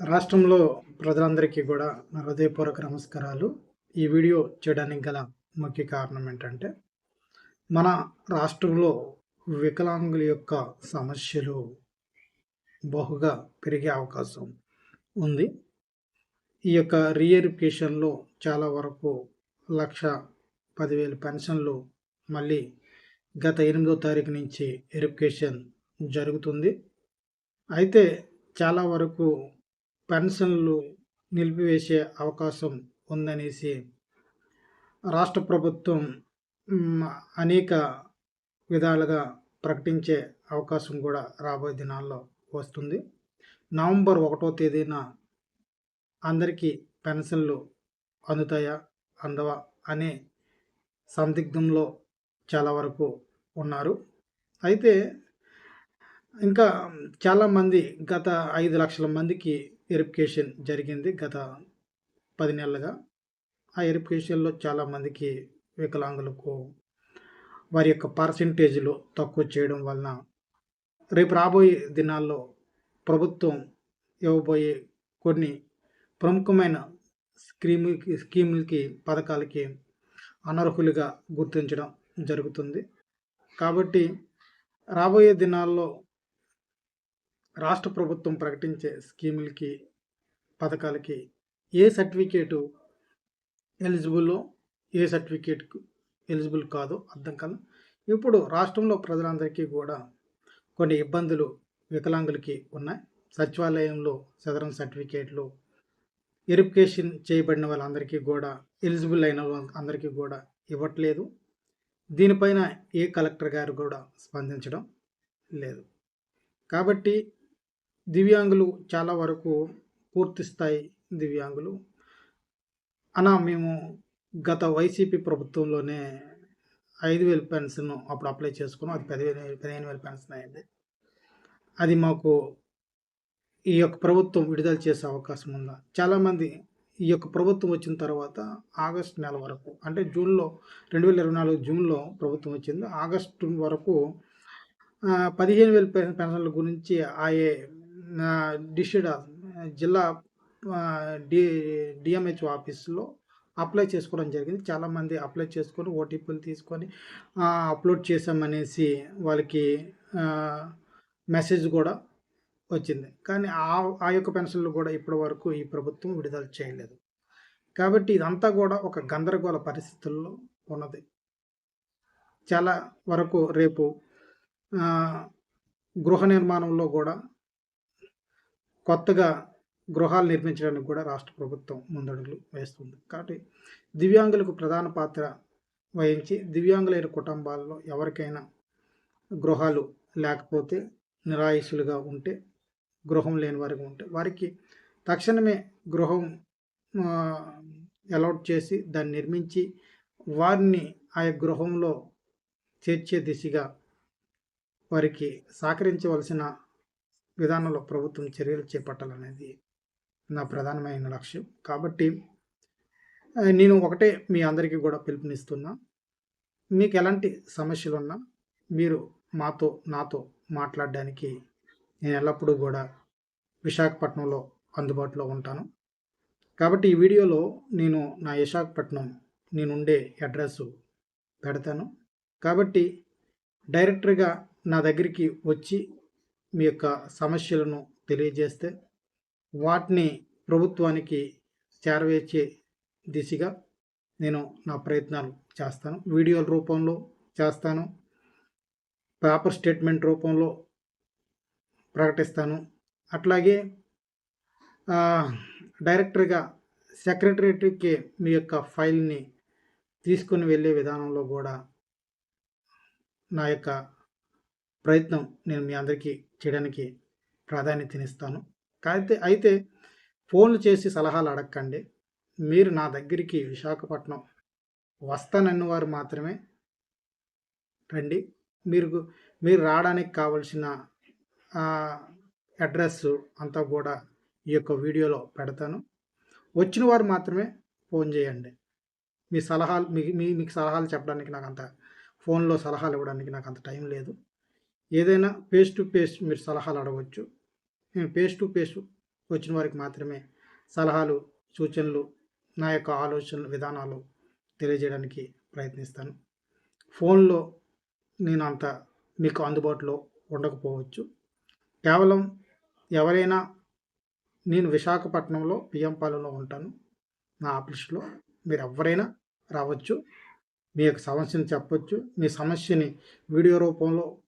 రాష్ట్రంలో ప్రజలందరికీ కూడా నా హృదయపూర్వక నమస్కారాలు. ఈ వీడియో చేయడానికి గల ముఖ్య కారణం ఏంటంటే మన రాష్ట్రంలో వికలాంగుల యొక్క సమస్యలు బహుగా పెరిగే అవకాశం ఉంది. ఈ యొక్క రీఎరిఫికేషన్లో చాలా వరకు లక్ష పదివేల పెన్షన్లు మళ్ళీ గత ఎనిమిదో తారీఖు నుంచి ఎరిఫికేషన్ జరుగుతుంది. అయితే చాలా వరకు పెన్షన్లు నిలిపివేసే అవకాశం ఉందనేసి రాష్ట్ర ప్రభుత్వం అనేక విధాలుగా ప్రకటించే అవకాశం కూడా రాబోయే దినాల్లో వస్తుంది. నవంబర్ ఒకటో తేదీన అందరికీ పెన్షన్లు అందుతాయా అందవా అనే సందిగ్ధంలో చాలా వరకు ఉన్నారు. అయితే ఇంకా చాలామంది గత ఐదు లక్షల మందికి వెరిఫికేషన్ జరిగింది గత పది నెలలుగా. ఆ వెరిఫికేషన్లో చాలామందికి వికలాంగులకు వారి యొక్క పర్సంటేజ్లు తక్కువ చేయడం వలన రేపు రాబోయే దినాల్లో ప్రభుత్వం ఇవ్వబోయే కొన్ని ప్రముఖమైన స్కీములకి స్కీములకి పథకాలకి అనర్హులుగా గుర్తించడం జరుగుతుంది. కాబట్టి రాబోయే దినాల్లో రాష్ట్ర ప్రభుత్వం ప్రకటించే స్కీములకి పథకాలకి ఏ సర్టిఫికేటు ఎలిజిబుల్లో ఏ సర్టిఫికేట్కు ఎలిజిబుల్ కాదో అర్థం కాదు ఇప్పుడు రాష్ట్రంలో ప్రజలందరికీ కూడా కొన్ని ఇబ్బందులు వికలాంగులకి ఉన్నాయి. సచివాలయంలో సదరన్ సర్టిఫికేట్లు వెరిఫికేషన్ చేయబడిన వాళ్ళందరికీ కూడా ఎలిజిబుల్ అయిన అందరికీ కూడా ఇవ్వట్లేదు. దీనిపైన ఏ కలెక్టర్ గారు కూడా స్పందించడం లేదు. కాబట్టి దివ్యాంగులు చాలా వరకు పూర్తి స్థాయి దివ్యాంగులు. అనా మేము గత వైసీపీ ప్రభుత్వంలోనే ఐదు వేలు పెన్షన్ అప్పుడు అప్లై చేసుకున్నాం. అది పదివేలు పదిహేను వేల పెన్షన్ అయింది. అది మాకు ఈ యొక్క ప్రభుత్వం విడుదల చేసే అవకాశం ఉందా? చాలామంది ఈ యొక్క ప్రభుత్వం వచ్చిన తర్వాత ఆగస్టు నెల వరకు అంటే జూన్లో రెండు వేల ఇరవై నాలుగు జూన్లో ప్రభుత్వం వచ్చింది. ఆగస్టు వరకు పదిహేను వేల పెన్- పెన్షన్ల గురించి ఆయే డిస్ట్రిక్ట్ జిల్లా డి డిఎంహెచ్ ఆఫీస్లో అప్లై చేసుకోవడం జరిగింది. చాలామంది అప్లై చేసుకొని ఓటీపీలు తీసుకొని అప్లోడ్ చేసామనేసి వాళ్ళకి మెసేజ్ కూడా వచ్చింది. కానీ ఆ ఆ యొక్క పెన్షన్లు కూడా ఇప్పటి వరకు ఈ ప్రభుత్వం విడుదల చేయలేదు. కాబట్టి ఇదంతా కూడా ఒక గందరగోళ పరిస్థితుల్లో ఉన్నది. చాలా వరకు రేపు గృహ నిర్మాణంలో కూడా కొత్తగా గృహాలు నిర్మించడానికి కూడా రాష్ట్ర ప్రభుత్వం ముందడుగులు వేస్తుంది. కాబట్టి దివ్యాంగులకు ప్రధాన పాత్ర వహించి దివ్యాంగులైన కుటుంబాల్లో ఎవరికైనా గృహాలు లేకపోతే నిరాయుసులుగా ఉంటే గృహం లేని వారికి ఉంటే వారికి తక్షణమే గృహం అలౌట్ చేసి దాన్ని నిర్మించి వారిని ఆ గృహంలో చేర్చే దిశగా వారికి సహకరించవలసిన విధానంలో ప్రభుత్వం చర్యలు చేపట్టాలనేది నా ప్రధానమైన లక్ష్యం. కాబట్టి నేను ఒకటే మీ అందరికీ కూడా పిలుపునిస్తున్నా. మీకు ఎలాంటి సమస్యలు ఉన్నా మీరు మాతో నాతో మాట్లాడడానికి నేను ఎల్లప్పుడూ కూడా విశాఖపట్నంలో అందుబాటులో ఉంటాను. కాబట్టి ఈ వీడియోలో నేను నా విశాఖపట్నం నేనుండే అడ్రస్ పెడతాను. కాబట్టి డైరెక్టర్గా నా దగ్గరికి వచ్చి మీ యొక్క సమస్యలను తెలియజేస్తే వాటిని ప్రభుత్వానికి చేరవేర్చే దిశగా నేను నా ప్రయత్నాలు చేస్తాను. వీడియోల రూపంలో చేస్తాను. పేపర్ స్టేట్మెంట్ రూపంలో ప్రకటిస్తాను. అట్లాగే డైరెక్టర్గా సెక్రటరేట్కి మీ యొక్క ఫైల్ని తీసుకొని వెళ్ళే విధానంలో కూడా నా యొక్క ప్రయత్నం నేను మీ అందరికీ చేయడానికి ప్రాధాన్యతనిస్తాను. కాకపోతే అయితే ఫోన్లు చేసి సలహాలు అడగకండి మీరు నా దగ్గరికి విశాఖపట్నం వస్తానన్న వారు మాత్రమే రండి. మీరు మీరు రావడానికి కావలసిన అడ్రస్ అంతా కూడా ఈ యొక్క వీడియోలో పెడతాను. వచ్చిన వారు మాత్రమే ఫోన్ చేయండి. మీ సలహాలు మీ మీ మీకు సలహాలు చెప్పడానికి నాకు అంత ఫోన్లో సలహాలు ఇవ్వడానికి నాకు అంత టైం లేదు. ఏదైనా ఫేస్ టు ఫేస్ మీరు సలహాలు అడగవచ్చు. నేను ఫేస్ టు ఫేస్ వచ్చిన వారికి మాత్రమే సలహాలు సూచనలు నా యొక్క ఆలోచనలు విధానాలు తెలియజేయడానికి ప్రయత్నిస్తాను. ఫోన్లో నేను అంత మీకు అందుబాటులో ఉండకపోవచ్చు. కేవలం ఎవరైనా నేను విశాఖపట్నంలో పిఎంపాలెంలో ఉంటాను. నా ఆఫీస్లో మీరు ఎవరైనా రావచ్చు. మీ యొక్క సమస్యను చెప్పొచ్చు. మీ సమస్యని వీడియో రూపంలో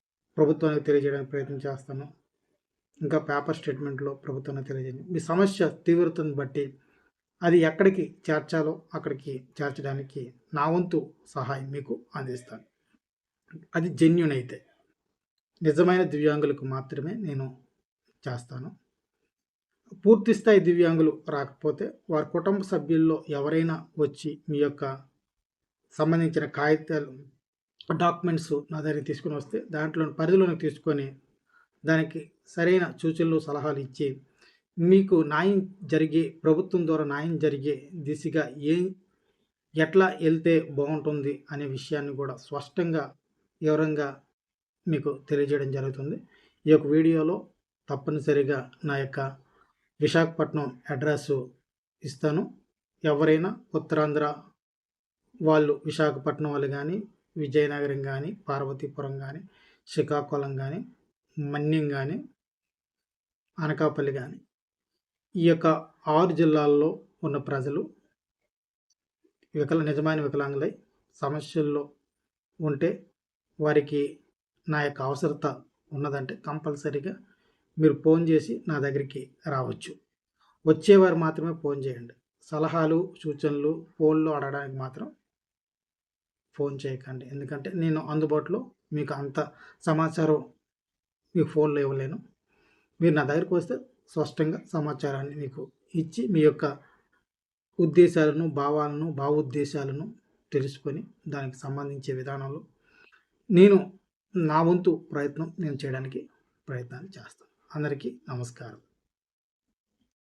ప్రభుత్వానికి తెలియజేయడానికి ప్రయత్నం చేస్తాను ఇంకా పేపర్ స్టేట్మెంట్లో ప్రభుత్వానికి తెలియజేయండి. మీ సమస్య తీవ్రతను బట్టి అది ఎక్కడికి చేర్చాలో అక్కడికి చేర్చడానికి నా వంతు సహాయం మీకు అందిస్తాను. అది జెన్యున్ అయితే. నిజమైన దివ్యాంగులకు మాత్రమే నేను చేస్తాను. పూర్తి స్థాయి దివ్యాంగులు రాకపోతే వారి కుటుంబ సభ్యుల్లో ఎవరైనా వచ్చి మీ యొక్క సంబంధించిన కాగితాలు డాక్యుమెంట్స్ నా దగ్గర తీసుకుని వస్తే దాంట్లో పరిధిలోకి తీసుకొని దానికి సరైన సూచనలు సలహాలు ఇచ్చి మీకు న్యాయం జరిగే ప్రభుత్వం ద్వారా న్యాయం జరిగే దిశగా ఏ ఎట్లా వెళ్తే బాగుంటుంది అనే విషయాన్ని కూడా స్పష్టంగా వివరంగా మీకు తెలియజేయడం జరుగుతుంది. ఈ యొక్క వీడియోలో తప్పనిసరిగా నా యొక్క విశాఖపట్నం అడ్రస్ ఇస్తాను. ఎవరైనా ఉత్తరాంధ్ర వాళ్ళు విశాఖపట్నం వాళ్ళు కానీ విజయనగరం కానీ పార్వతీపురం కానీ శ్రీకాకుళం కానీ మన్యం కానీ అనకాపల్లి కానీ ఈ యొక్క ఆరు జిల్లాల్లో ఉన్న ప్రజలు వికల నిజమైన వికలాంగులై సమస్యల్లో ఉంటే వారికి నా యొక్క అవసరత ఉన్నదంటే కంపల్సరీగా మీరు ఫోన్ చేసి నా దగ్గరికి రావచ్చు. వచ్చేవారు మాత్రమే ఫోన్ చేయండి. సలహాలు సూచనలు ఫోన్లో అడగడానికి మాత్రం ఫోన్ చేయకండి. ఎందుకంటే నేను అందుబాటులో మీకు అంత సమాచారం మీకు ఫోన్లో ఇవ్వలేను. మీరు నా దగ్గరికి వస్తే స్పష్టంగా సమాచారాన్ని మీకు ఇచ్చి మీ యొక్క ఉద్దేశాలను భావాలను భావోద్దేశాలను తెలుసుకొని దానికి సంబంధించే విధానాలు నేను నా వంతు ప్రయత్నం నేను చేయడానికి ప్రయత్నాన్ని చేస్తాను. అందరికీ నమస్కారం.